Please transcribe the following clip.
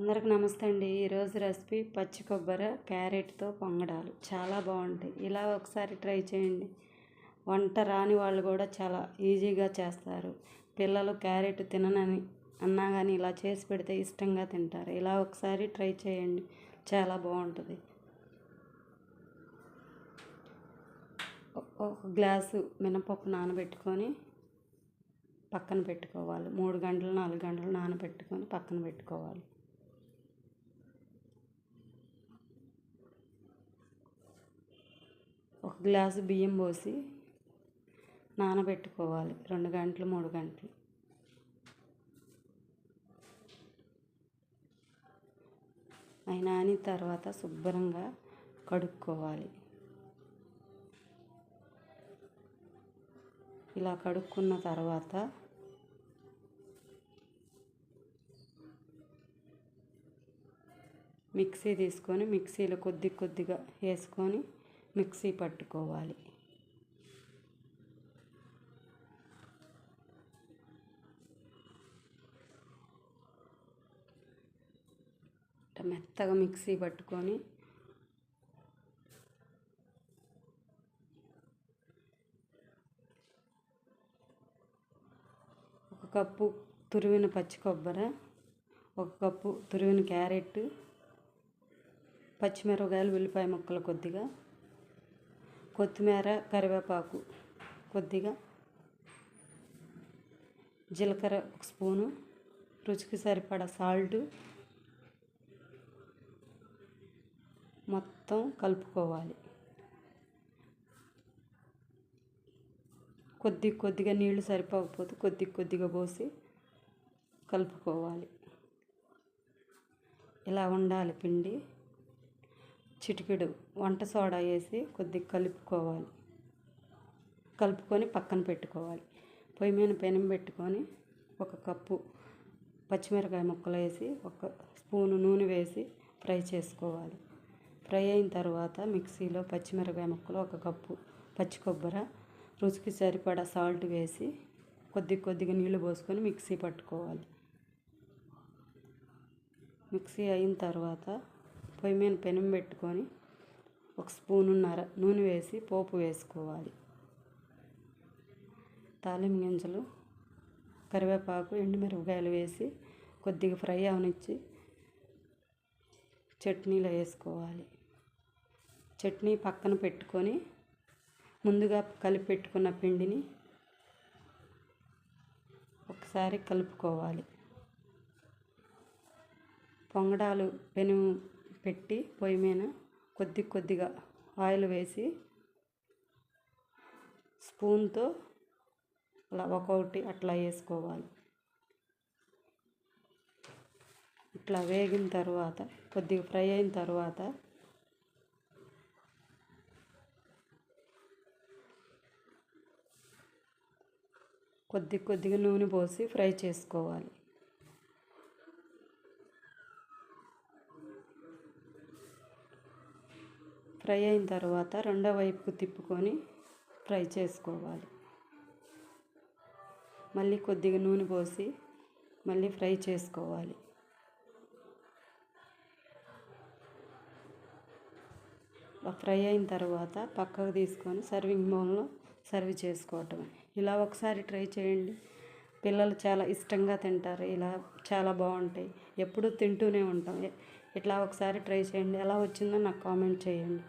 అందరికి నమస్తే అండి. ఈరోజు రెసిపీ పచ్చి కొబ్బరి క్యారెట్తో పొంగడాలు. చాలా బాగుంటాయి. ఇలా ఒకసారి ట్రై చేయండి. వంట రాని వాళ్ళు కూడా చాలా ఈజీగా చేస్తారు. పిల్లలు క్యారెట్ తిననని అన్నా కానీ ఇలా చేసి పెడితే ఇష్టంగా తింటారు. ఇలా ఒకసారి ట్రై చేయండి. చాలా బాగుంటుంది. ఒక గ్లాసు మినపప్పు నానబెట్టుకొని పక్కన పెట్టుకోవాలి. మూడు గంటలు నాలుగు గంటలు నానబెట్టుకొని పక్కన పెట్టుకోవాలి. ఒక గ్లాసు బియ్యం పోసి నానబెట్టుకోవాలి. రెండు గంటలు మూడు గంటలు. అవి నానిన తర్వాత శుభ్రంగా కడుక్కోవాలి. ఇలా కడుక్కున్న తర్వాత మిక్సీ తీసుకొని మిక్సీలో కొద్ది కొద్దిగా వేసుకొని మిక్సీ పట్టుకోవాలి. మెత్తగా మిక్సీ పట్టుకొని ఒక కప్పు తురివిన పచ్చి కొబ్బరి ఒక కప్పు తురివిన క్యారెట్ పచ్చిమిరపకాయలు ఉల్లిపాయ ముక్కలు కొద్దిగా కొత్తిమీర కరివేపాకు కొద్దిగా జీలకర్ర ఒక స్పూను రుచికి సరిపడా సాల్ట్ మొత్తం కలుపుకోవాలి. కొద్ది కొద్దిగా నీళ్ళు సరిపోకపోతే కొద్ది కొద్దిగా పోసి కలుపుకోవాలి. ఇలా ఉండాలి పిండి. చిటికెడు వంట సోడా వేసి కొద్దిగా కలుపుకోవాలి. కలుపుకొని పక్కన పెట్టుకోవాలి. పొయ్యి మీద పెనం పెట్టుకొని ఒక కప్పు పచ్చిమిరకాయ ముక్కలు వేసి ఒక స్పూను నూనె వేసి ఫ్రై చేసుకోవాలి. ఫ్రై అయిన తర్వాత మిక్సీలో పచ్చిమిరకాయ ముక్కలు ఒక కప్పు పచ్చి కొబ్బరి రుచికి సరిపడా సాల్ట్ వేసి కొద్ది కొద్దిగా నీళ్ళు పోసుకొని మిక్సీ పట్టుకోవాలి. మిక్సీ అయిన తర్వాత పొయ్యి మీద పెనం పెట్టుకొని ఒక స్పూనున్నర నూనె వేసి పోపు వేసుకోవాలి. తాలింపు గింజలు కరివేపాకు ఎండుమిరపకాయలు వేసి కొద్దిగా ఫ్రై అవనిచ్చి చట్నీలో వేసుకోవాలి. చట్నీ పక్కన పెట్టుకొని ముందుగా కలిపి పెట్టుకున్న పిండిని ఒకసారి కలుపుకోవాలి. పొంగడాలు పెను పెట్టి పొయ్యి మీద కొద్ది కొద్దిగా ఆయిల్ వేసి స్పూన్తో అలా ఒక్కొక్కటి అట్లా వేసుకోవాలి. ఇట్లా వేగిన తర్వాత కొద్దిగా ఫ్రై అయిన తర్వాత కొద్ది కొద్దిగా నూనె పోసి ఫ్రై చేసుకోవాలి. ఫ్రై అయిన తర్వాత రెండో వైపుకు తిప్పుకొని ఫ్రై చేసుకోవాలి. మళ్ళీ కొద్దిగా నూనె పోసి మళ్ళీ ఫ్రై చేసుకోవాలి. ఫ్రై అయిన తర్వాత పక్కకు తీసుకొని సర్వింగ్ బౌల్లో సర్వ్ చేసుకోవటమే. ఇలా ఒకసారి ట్రై చేయండి. పిల్లలు చాలా ఇష్టంగా తింటారు. ఇలా చాలా బాగుంటాయి. ఎప్పుడూ తింటూనే ఉంటాం. ఇట్లా ఒకసారి ట్రై చేయండి. ఎలా వచ్చిందో నాకు కామెంట్ చేయండి.